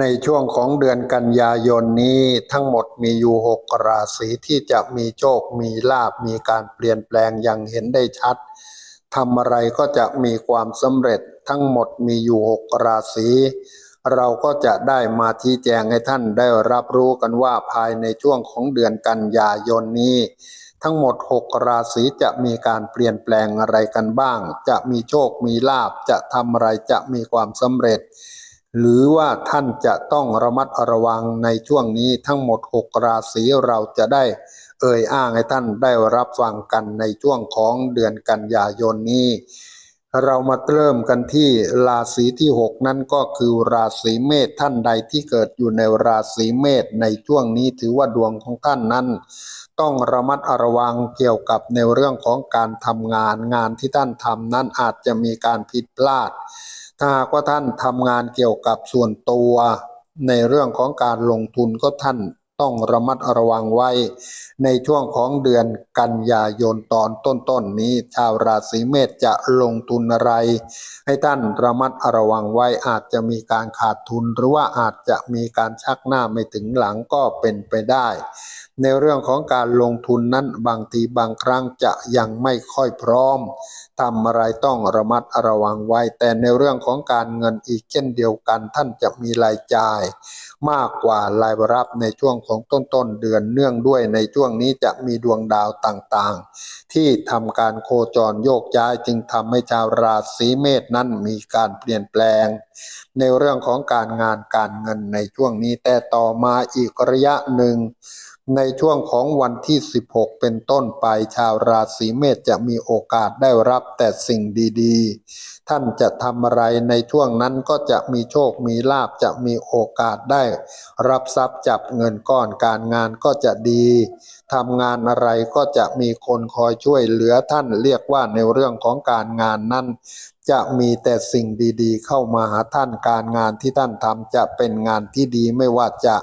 ในช่วงของเดือนกันยายนนี้ทั้งหมดมีอยู่หกราศีที่จะมีโชค มีลาบมีการเปลี่ยนแปลงอย่างเห็นได้ชัดทำอะไรก็จะมีความสำเร็จทั้งหมดมีอยู่หกราศีเราก็จะได้มาชี้แจงให้ท่านได้รับรู้กันว่าภายในช่วงของเดือนกันยายนนี้ ทั้งหมดหกราศีจะมีการเปลี่ยนแปลงอะไรกันบ้าง จะมีโชคมีลาบจะทำอะไรจะมีความสำเร็จ หรือว่าท่านจะต้องระมัดระวังในช่วงนี้ทั้งหมดหกราศีเราจะได้เอ่ยอ้างให้ท่านได้รับฟังกันในช่วงของเดือนกันยายนนี้ เรามาเริ่มกันที่ราศีที่หกนั่นก็คือราศีเมษท่านใดที่เกิดอยู่ในราศีเมษในช่วงนี้ถือว่าดวงของท่านนั้น ต้องระมัดระวังเกี่ยวกับในเรื่องของการทำงานงานที่ท่านทำนั้นอาจจะมีการผิดพลาด ถ้าหากว่าท่านทำงานเกี่ยวกับส่วนตัวในเรื่องของการลงทุนก็ท่านต้องระมัดระวังไว้ ในช่วงของเดือนกันยายนตอนต้นๆนนี้ ชาวราศีเมษจะลงทุนอะไร ให้ท่านระมัดระวังไว้อาจจะมีการขาดทุน หรือว่าอาจจะมีการชักหน้าไม่ถึงหลังก็เป็นไปได้ ในเรื่องของการลงทุนนั้นบางทีบางครั้งจะยังไม่ค่อยพร้อมทำอะไรต้องระมัดระวังไว้ แต่ในเรื่องของการเงินอีกเช่นเดียวกัน ท่านจะมีรายจ่าย มากกว่ารายรับในช่วงของต้นต้นเดือนเนื่องด้วยในช่วงนี้จะมีดวงดาวต่างๆ ที่ทำการโคจรโยกย้ายจึงทำให้ชาวราศีเมษนั้นมีการเปลี่ยนแปลง ในเรื่องของการงานการเงินในช่วงนี้แต่ต่อมาอีกระยะหนึ่ง ในช่วงของวันที่ 16 เป็นต้นไปชาวราศีเมษจะมีโอกาสได้รับแต่สิ่งดีๆ ท่านจะทำอะไรในช่วงนั้นก็จะมีโชคมีลาบจะมีโอกาสได้ รับทรัพย์จับเงินก้อนการงานก็จะดีทำงานอะไรก็จะมีคนคอยช่วยเหลือท่านเรียกว่าในเรื่องของการงานนั้นจะมีแต่สิ่งดีๆ เข้ามาหาท่านการงานที่ท่านทำจะเป็นงานที่ดีไม่ว่าจะ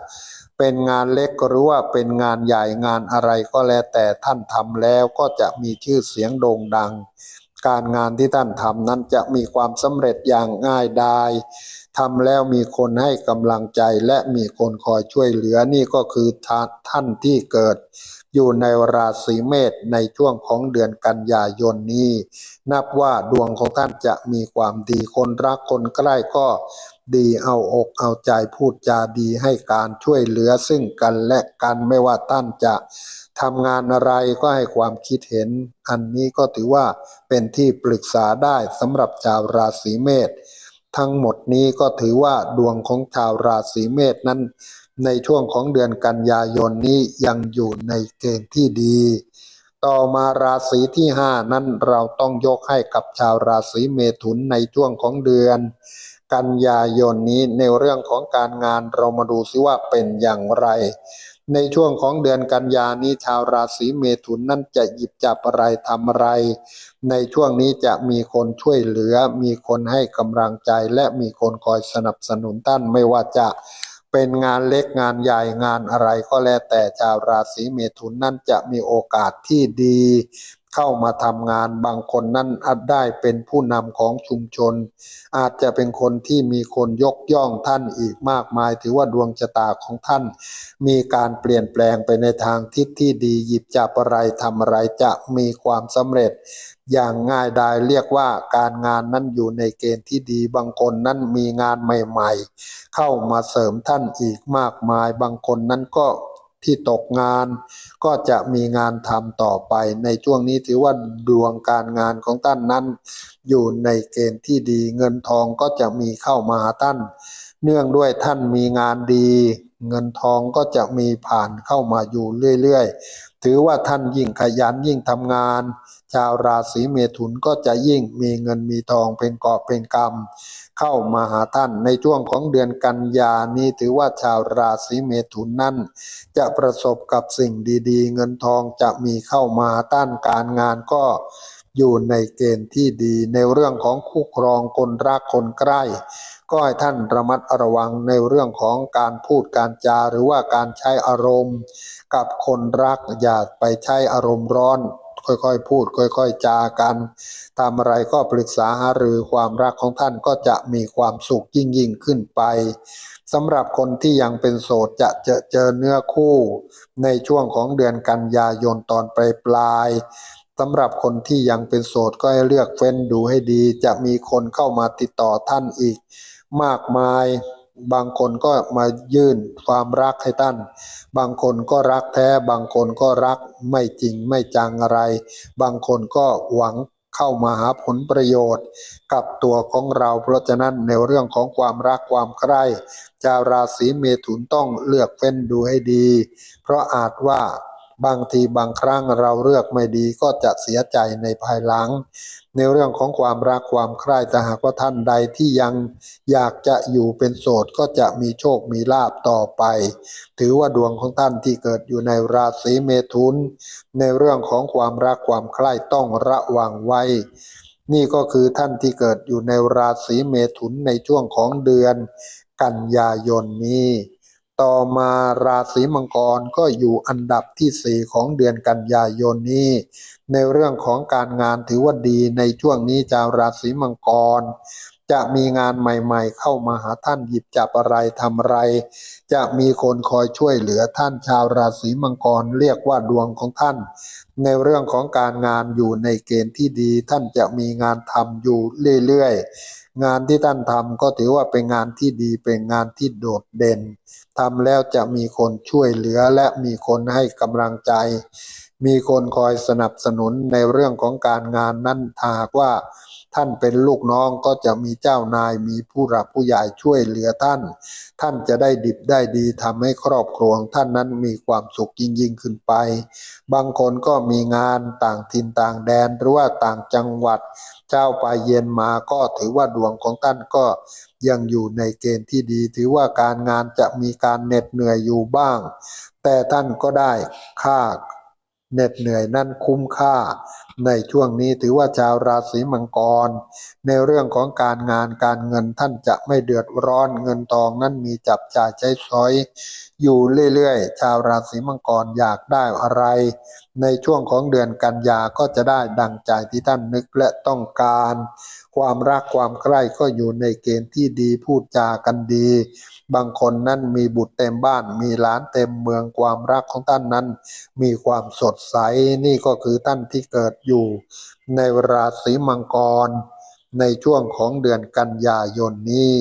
เป็นงานเล็กหรือว่าเป็นงานใหญ่งานอะไรก็แล้วแต่ท่านทำแล้วก็จะมีชื่อเสียงโด่งดัง การงานที่ท่านทำนั้นจะมีความสำเร็จอย่างง่ายดายทำแล้วมีคนให้กำลังใจและมีคนคอยช่วยเหลือนี่ก็คือท่านที่เกิด อยู่ในราศีเมษในช่วงของเดือนกันยายนนี้ นับว่าดวงของท่านจะมีความดีคนรักคนใกล้ก็ ดีเอาอกเอาใจพูดจาดีให้การช่วยเหลือซึ่งกันและกันไม่ว่าท่านจะทำงานอะไรก็ให้ความคิดเห็น อันนี้ก็ถือว่าเป็นที่ปรึกษาได้สำหรับชาวราศีเมษทั้งหมดนี้ก็ถือว่าดวงของชาวราศีเมษนั้น ในช่วงของเดือนกันยายนนี้ยังอยู่ในเกณฑ์ที่ดี ต่อมาราศีที่ห้านั้นเราต้องยกให้กับชาวราศีเมถุนในช่วงของเดือน กันยายนนี้ในเรื่องของการงานเรามาดูซิว่าเป็นอย่างไร ในช่วงของเดือนกันยานี้ชาวราศีเมถุนนั้นจะหยิบจับอะไรทำอะไร ในช่วงนี้จะมีคนช่วยเหลือ มีคนให้กำลังใจ และมีคนคอยสนับสนุนท่านไม่ว่าจะเป็นงานเล็กงานใหญ่งานอะไรก็แล้วแต่ชาวราศีเมถุนนั้นจะมีโอกาสที่ดี เข้ามาทำงานบางคนนั้นอาจได้เป็นผู้นำของชุมชน อาจจะเป็นคนที่มีคนยกย่องท่านอีกมากมาย ถือว่าดวงชะตาของท่าน มีการเปลี่ยนแปลงไปในทางทิศที่ดีหยิบจับอะไรทำอะไรจะมีความสำเร็จ อย่างง่ายดายเรียกว่าการงานนั้นอยู่ในเกณฑ์ที่ดีบางคนนั้นมีงานใหม่ ๆ เข้ามาเสริมท่านอีกมากมาย บางคนนั้นก็ ที่ตกงาน ก็จะมีงานทำต่อไป ในช่วงนี้ถือว่าดวงการงานของท่านนั้น อยู่ในเกณฑ์ที่ดีเงินทองก็จะมีเข้ามาท่าน เนื่องด้วยท่านมีงานดี เงินทองก็จะมีผ่านเข้ามาอยู่เรื่อยๆ ถือว่าท่านยิ่งขยันยิ่งทำงาน ชาวราศีเมถุนก็จะยิ่งมีเงินมีทองเป็นกอบเป็นกำเข้ามาหาท่านในช่วงของเดือนกันยานี้ถือว่าชาวราศีเมถุนนั้น จะประสบกับสิ่งดีๆ เงินทองจะมีเข้ามาต้านการงานก็ อยู่ในเกณฑ์ที่ดีในเรื่องของคู่ครองคนรักคนใกล้ ก็ให้ท่านระมัดระวังในเรื่องของการพูดการจาหรือว่าการใช้อารมณ์ กับคนรักอย่าไปใช้อารมณ์ร้อน ค่อยๆ พูด ค่อย ๆ จากันทำอะไรก็ปรึกษาหารือความรักของท่านก็จะมีความสุขยิ่งยิ่งขึ้นไปสำหรับคนที่ยังเป็นโสดจะเจอเจอเนื้อคู่ ในช่วงของเดือนกันยายนตอนปลายปลาย สำหรับคนที่ยังเป็นโสดก็ให้เลือกเฟ้นดูให้ดี จะมีคนเข้ามาติดต่อท่านอีก มากมาย บางคนก็มายื่นความรักให้ท่าน บางคนก็รักแท้ บางคนก็รักไม่จริงไม่จังอะไร บางคนก็หวังเข้ามาหาผลประโยชน์ กับตัวของเรา เพราะฉะนั้นในเรื่องของความรักความใคร่ชาวราศีเมถุนต้องเลือกเฟ้นดูให้ดี เพราะอาจว่า บางทีบางครั้งเราเลือกไม่ดีก็จะเสียใจในภายหลัง ในเรื่องของความรักความใคร่แต่หากว่าท่านใดที่ยังอยากจะอยู่เป็นโสดก็จะมีโชคมีลาบต่อไป ถือว่าดวงของท่านที่เกิดอยู่ในราศีเมถุน ในเรื่องของความรักความใคร่ต้องระวังไว้ นี่ก็คือท่านที่เกิดอยู่ในราศีเมถุนในช่วงของเดือน กันยายนนี้ ต่อมาราศีมังกรก็อยู่อันดับที่สี่ของเดือนกันยายนนี้ ในเรื่องของการงานถือว่าดีในช่วงนี้ชาวราศีมังกร จะมีงานใหม่ๆ เข้ามาหาท่านหยิบจับอะไรทำอะไร จะมีคนคอยช่วยเหลือท่านชาวราศีมังกรเรียกว่าดวงของท่าน ในเรื่องของการงานอยู่ในเกณฑ์ที่ดี ท่านจะมีงานทำอยู่เรื่อยๆงานที่ท่านทำก็ถือว่าเป็นงานที่ดีเป็นงานที่โดดเด่น ทำแล้วจะมีคนช่วยเหลือและมีคนให้กำลังใจ มีคนคอยสนับสนุนในเรื่องของการงานนั้นหากว่าท่านเป็นลูกน้องก็จะมีเจ้านายมีผู้หลักผู้ใหญ่ช่วยเหลือท่าน ท่านจะได้ดิบได้ดีทำให้ครอบครัวท่านนั้นมีความสุขยิ่งยิ่งขึ้นไป บางคนก็มีงานต่างถิ่นต่างแดนหรือว่าต่างจังหวัด เจ้าปลายเย็นมาก็ถือว่าดวงของท่านก็ยังอยู่ในเกณฑ์ที่ดี ถือว่าการงานจะมีการเหน็ดเหนื่อยอยู่บ้าง แต่ท่านก็ได้ค่า เหน็ดเหนื่อยนั่นคุ้มค่า ในช่วงนี้ถือว่าชาวราศีมังกร ในเรื่องของการงานการเงินท่านจะไม่เดือดร้อนเงินทองนั้นมีจับจ่ายใช้สอย อยู่เรื่อยๆ ชาวราศีมังกรอยากได้อะไร ในช่วงของเดือนกันยาก็จะได้ดังใจที่ท่านนึกและต้องการ ความรักความใกล้ก็อยู่ในเกณฑ์ที่ดีพูดจากันดี บางคนนั้นมีบุตรเต็มบ้าน มีหลานเต็มเมืองความรักของท่านนั้น มีความสดใสนี่ก็คือท่านที่เกิดอยู่ ในราศีมังกร ในช่วงของเดือนกันยายนนี้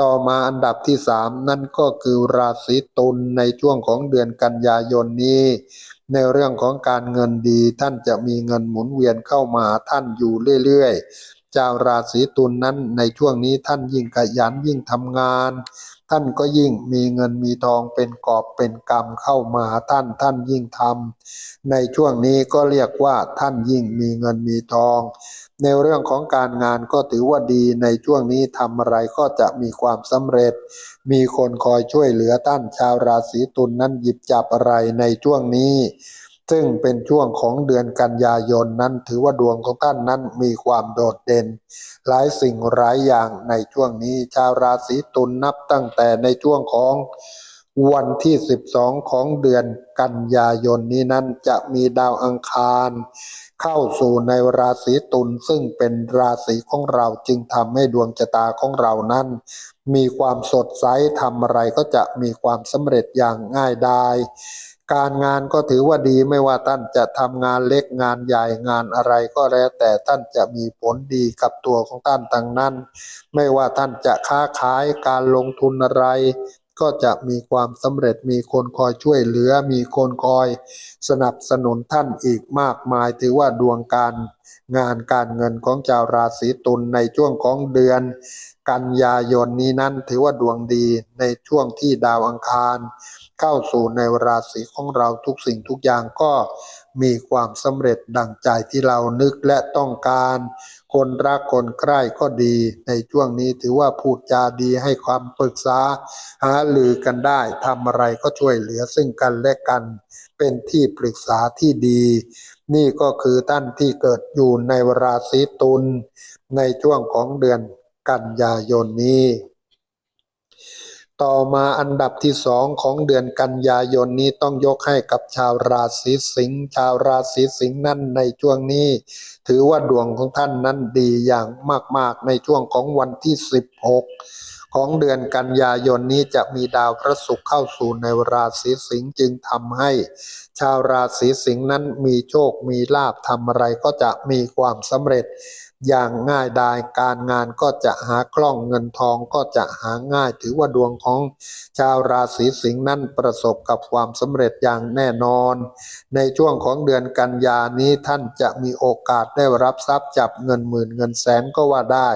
ต่อมาอันดับที่สามนั่นก็คือราศีตุลในช่วงของเดือนกันยายนนี้ ในเรื่องของการเงินดีท่านจะมีเงินหมุนเวียนเข้ามาท่านอยู่เรื่อย ๆเจ้าราศีตุลนนั้นในช่วงนี้ท่านยิ่งขยันยิ่งทำงาน ท่านก็ยิ่งมีเงินมีทองเป็นกอบเป็นกรรมเข้ามาท่านท่านยิ่งทำในช่วงนี้ก็เรียกว่าท่านยิ่งมีเงินมีทอง ในเรื่องของการงานก็ถือว่าดีในช่วงนี้ทำอะไรก็จะมีความสำเร็จ มีคนคอยช่วยเหลือท่านชาวราศีตุลนนั้นหยิบจับอะไรในช่วงนี้ ซึ่งเป็นช่วงของเดือนกันยายนนั้น ถือว่าดวงของท่านนั้นมีความโดดเด่น หลายสิ่งหลายอย่างในช่วงนี้ชาวราศีตุลนนับตั้งแต่ในช่วงของวันที่ 12 ของเดือนกันยายนนี้นั้นจะมีดาวอังคาร เข้าสู่ในราศีตุลซึ่งเป็นราศีของเราจึงทำให้ดวงชะตาของเรานั้น มีความสดใสทำอะไรก็จะมีความสำเร็จอย่างง่ายดาย การงานก็ถือว่าดีไม่ว่าท่านจะทำงานเล็กงานใหญ่งานอะไรก็แล้วแต่ท่านจะมีผลดีกับตัวของท่านทั้งนั้น ไม่ว่าท่านจะค้าขายการลงทุนอะไร ก็จะมีความสำเร็จมีคนคอยช่วยเหลือมีคนคอย สนับสนุนท่านอีกมากมาย ถือว่าดวงการงานการเงินของชาวราศีตุลในช่วงของเดือน กันยายนนี้นั้นถือว่าดวงดีในช่วงที่ดาวอังคาร เข้าสู่ในราศีของเราทุกสิ่งทุกอย่างก็มีความสำเร็จดังใจที่เรานึกและต้องการ คนรักคนใกล้ก็ดี ในช่วงนี้ถือว่าพูดจาดีให้ความปรึกษา หาลือกันได้ทำอะไรก็ช่วยเหลือซึ่งกันและกัน เป็นที่ปรึกษาที่ดี นี่ก็คือท่านที่เกิดอยู่ในราศีตุลในช่วงของเดือนกันยายนนี้ ต่อมาอันดับที่สองของเดือนกันยายนนี้ต้องยกให้กับชาวราศีสิงห์ชาวราศีสิงห์นั้นในช่วงนี้ ถือว่าดวงของท่านนั้นดีอย่างมากๆในช่วงของวันที่ 16 ของเดือนกันยายนนี้จะมีดาวพระศุกร์เข้าสู่ในราศีสิงห์จึงทำให้ ชาวราศีสิงห์นั้นมีโชคมีลาภทำอะไรก็จะมีความสำเร็จ อย่างง่ายดายการงานก็จะหาคล่องเงินทองก็จะหาง่ายถือว่าดวงของชาวราศีสิงห์นั้นประสบกับความสำเร็จอย่างแน่นอน ในช่วงของเดือนกันยานี้ท่านจะมีโอกาสได้รับทรัพย์จับเงินหมื่นเงินแสนก็ว่าได้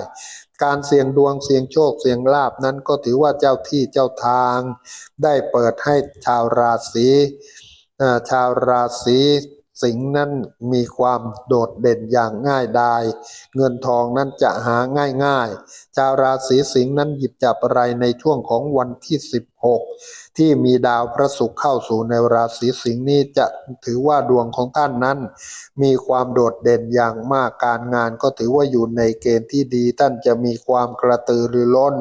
การเสี่ยงดวงเสี่ยงโชคเสี่ยงลาบนั้นก็ถือว่าเจ้าที่เจ้าทาง ได้เปิดให้ชาวราศีชาวราศี สิงห์นั้นมีความโดดเด่นอย่างง่ายดาย เงินทองนั้นจะหาง่ายๆ ชาวราศีสิงห์นั้นหยิบจับอะไรในช่วงของวันที่ 16 ที่มีดาวพระศุกร์เข้าสู่ในราศีสิงห์นี้จะถือว่าดวงของท่านนั้น มีความโดดเด่นอย่างมากการงานก็ถือว่าอยู่ในเกณฑ์ที่ดีท่านจะมีความกระตือรือร้น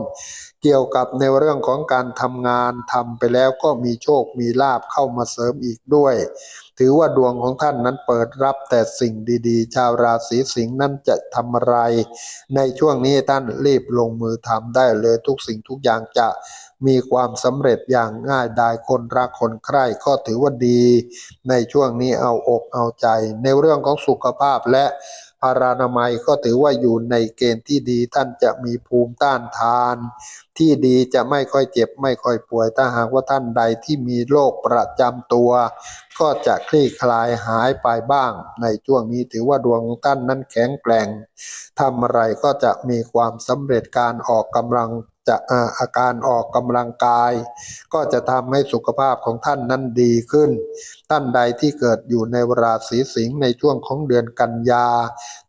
เกี่ยวกับในเรื่องของการทำงานทำไปแล้วก็มีโชคมีลาบเข้ามาเสริมอีกด้วย ถือว่าดวงของท่านนั้นเปิดรับแต่สิ่งดีๆ ชาวราศีสิงห์นั้นจะทำอะไร ในช่วงนี้ท่านรีบลงมือทำได้เลยทุกสิ่งทุกอย่างจะมีความสำเร็จอย่างง่ายดายคนรักคนใคร่ก็ถือว่าดี ในช่วงนี้เอาอกเอาใจ ในเรื่องของสุขภาพและ พารานามัยก็ถือว่าอยู่ในเกณฑ์ที่ดีท่านจะมีภูมิต้านทาน ที่ดีจะไม่ค่อยเจ็บไม่ค่อยป่วยถ้าหากว่าท่านใดที่มีโรคประจำตัว ก็จะคลี่คลายหายไปบ้าง ในช่วงนี้ถือว่าดวงของท่านนั้นแข็งแกร่งทำอะไรก็จะมีความสำเร็จการออกกำลัง จะอาอาการออกกำลังกาย ก็จะทำให้สุขภาพของท่านนั้นดีขึ้น ท่านใดที่เกิดอยู่ในราศีสิงห์ในช่วงของเดือนกันยา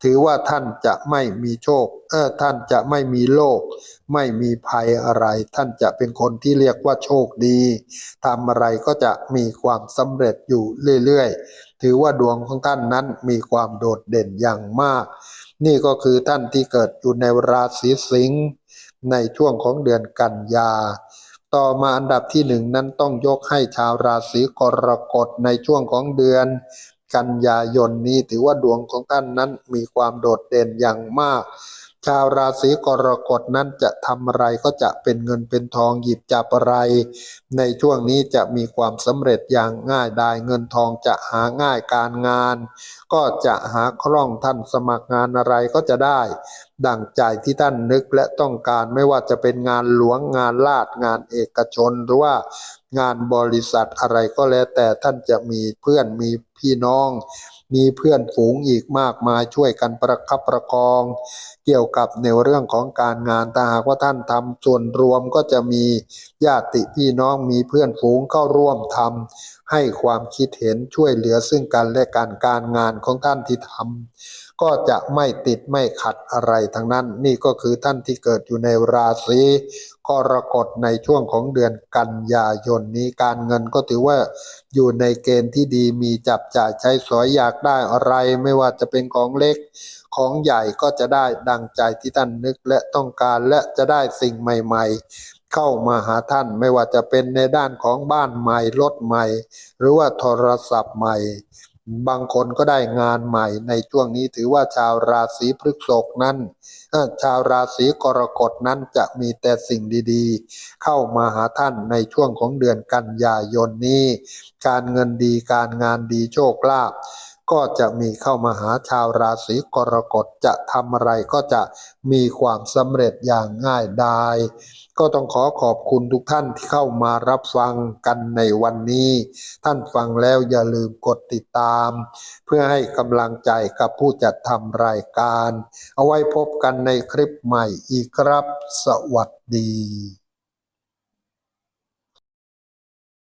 ถือว่าท่านจะไม่มีโชคเออท่านจะไม่มีโรคไม่มีภัยอะไร ท่านจะเป็นคนที่เรียกว่าโชคดีทำอะไรก็จะมีความสำเร็จอยู่เรื่อยๆ ถือว่าดวงของท่านนั้นมีความโดดเด่นอย่างมาก นี่ก็คือท่านที่เกิดอยู่ในราศีสิงห์ ในช่วงของเดือนกันยา ต่อมาอันดับที่หนึ่งนั้นต้องยกให้ชาวราศีกรกฎในช่วงของเดือนกันยายนนี้ถือว่าดวงของท่านนั้นมีความโดดเด่นอย่างมาก ชาวราศีกรกฎนั้นจะทำอะไรก็จะเป็นเงินเป็นทองหยิบจับอะไร ในช่วงนี้จะมีความสำเร็จอย่างง่ายดายเงินทองจะหาง่ายการงาน ก็จะหาคล่องท่านสมัครงานอะไรก็จะได้ ดั่งใจที่ท่านนึกและต้องการไม่ว่าจะเป็นงานหลวงงานลาดงานเอกชนหรือว่างานบริษัทอะไรก็แล้วแต่ท่านจะมีเพื่อนมีพี่น้อง มีเพื่อนฝูงอีกมากมายช่วยกันประคับประคอง เกี่ยวกับในเรื่องของการงานแต่หากว่าท่านทำส่วนรวมก็จะมีญาติพี่น้องมีเพื่อนฝูงเข้าร่วมทำให้ความคิดเห็นช่วยเหลือซึ่งกันและการการงานของท่านที่ทำ ก็จะไม่ติดไม่ขัดอะไรทั้งนั้น นี่ก็คือท่านที่เกิดอยู่ในราศีกรกฎในช่วงของเดือนกันยายนนี้การเงินก็ถือว่าอยู่ในเกณฑ์ที่ดีมีจับจ่ายใช้สอยอยากได้อะไร ไม่ว่าจะเป็นของเล็กของใหญ่ก็จะได้ดังใจที่ท่านนึกและต้องการและจะได้สิ่งใหม่ ๆเข้ามาหาท่านไม่ว่าจะเป็นในด้านของบ้านใหม่รถใหม่ หรือว่าโทรศัพท์ใหม่ บางคนก็ได้งานใหม่ในช่วงนี้ถือว่าชาวราศีพฤษภนั้นชาวราศีกรกฎนั้นจะมีแต่สิ่งดีๆ เข้ามาหาท่านในช่วงของเดือนกันยายนนี้ การเงินดีการงานดีโชคลาภ ก็จะมีเข้ามาหาชาวราศีกรกฎจะทำอะไรก็จะมีความสำเร็จอย่างง่ายดายก็ต้องขอขอบคุณทุกท่านที่เข้ามารับฟังกันในวันนี้ ท่านฟังแล้วอย่าลืมกดติดตาม เพื่อให้กำลังใจกับผู้จัดทำรายการ เอาไว้พบกันในคลิปใหม่อีกครับ สวัสดี